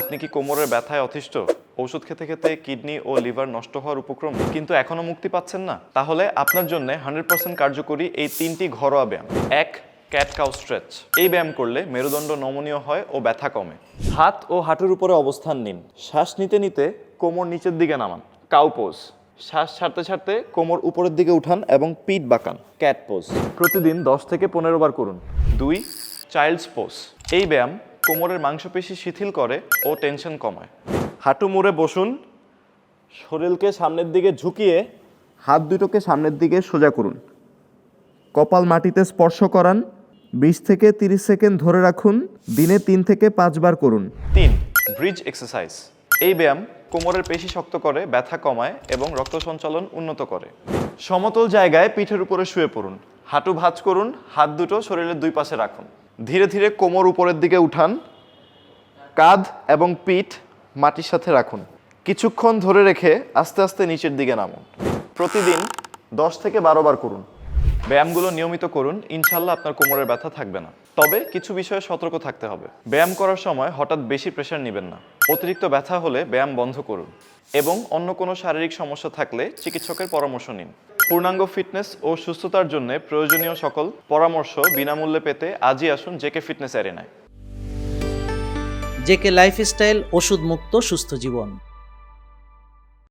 আপনি কি কোমরের ব্যথায় অতিষ্ঠ? ওষুধ খেতে খেতে কিডনি ও লিভার নষ্ট হওয়ার উপক্রম। কিন্তু এখনও মুক্তি পাচ্ছেন না। তাহলে আপনার জন্য হান্ড্রেড পার্সেন্ট কার্যকরী এই তিনটি ঘরোয়া ব্যায়াম। এক, ক্যাট কাউ স্ট্রেচ। এই ব্যায়াম করলে মেরুদণ্ড নমনীয় হয় ও ব্যথা কমে। হাত ও হাঁটুর উপরে অবস্থান নিন। শ্বাস নিতে নিতে কোমর নিচের দিকে নামান। Cow pose. শ্বাস ছাড়তে ছাড়তে কোমর উপরের দিকে উঠান এবং পিঠ বাঁকান। Cat pose. প্রতিদিন দশ থেকে পনেরো বার করুন। দুই, চাইল্ডস পোজ। এই ব্যায়াম কোমরের মাংসপেশি শিথিল করে ও টেনশন কমায়। হাঁটু মুড়ে বসুন, শরীরকে সামনের দিকে ঝুঁকিয়ে হাত দুটোকে সামনের দিকে সোজা করুন। কপাল মাটিতে স্পর্শ করান, বিশ থেকে তিরিশ সেকেন্ড ধরে রাখুন, দিনে তিন থেকে পাঁচবার করুন। তিন ব্রিজ এক্সারসাইজ এই ব্যায়াম কোমরের পেশি শক্ত করে, ব্যথা কমায় এবং রক্ত সঞ্চালন উন্নত করে। সমতল জায়গায় পিঠের উপরে শুয়ে পড়ুন। হাঁটু ভাঁজ করুন, হাত দুটো শরীরের দুই পাশে রাখুন। ধীরে ধীরে কোমর উপরের দিকে উঠান, কাঁধ এবং পিঠ মাটির সাথে রাখুন। কিছুক্ষণ ধরে রেখে আস্তে আস্তে নিচের দিকে নামুন। প্রতিদিন দশ থেকে বারো বার করুন। ব্যায়ামগুলো নিয়মিত করুন, ইনশাল্লাহ আপনার কোমরের ব্যথা থাকবে না। তবে কিছু বিষয়ে সতর্ক থাকতে হবে। ব্যায়াম করার সময় হঠাৎ বেশি প্রেশার নেবেন না। অতিরিক্ত ব্যথা হলে ব্যায়াম বন্ধ করুন এবং অন্য কোনো শারীরিক সমস্যা থাকলে চিকিৎসকের পরামর্শ নিন। পূর্ণাঙ্গ ফিটনেস ও সুস্থতার জন্য প্রয়োজনীয় সকল পরামর্শ বিনামূল্যে পেতে আজই আসুন জেকে ফিটনেস অ্যারেনায়। জেকে লাইফস্টাইল ওষুধ মুক্ত সুস্থ জীবন।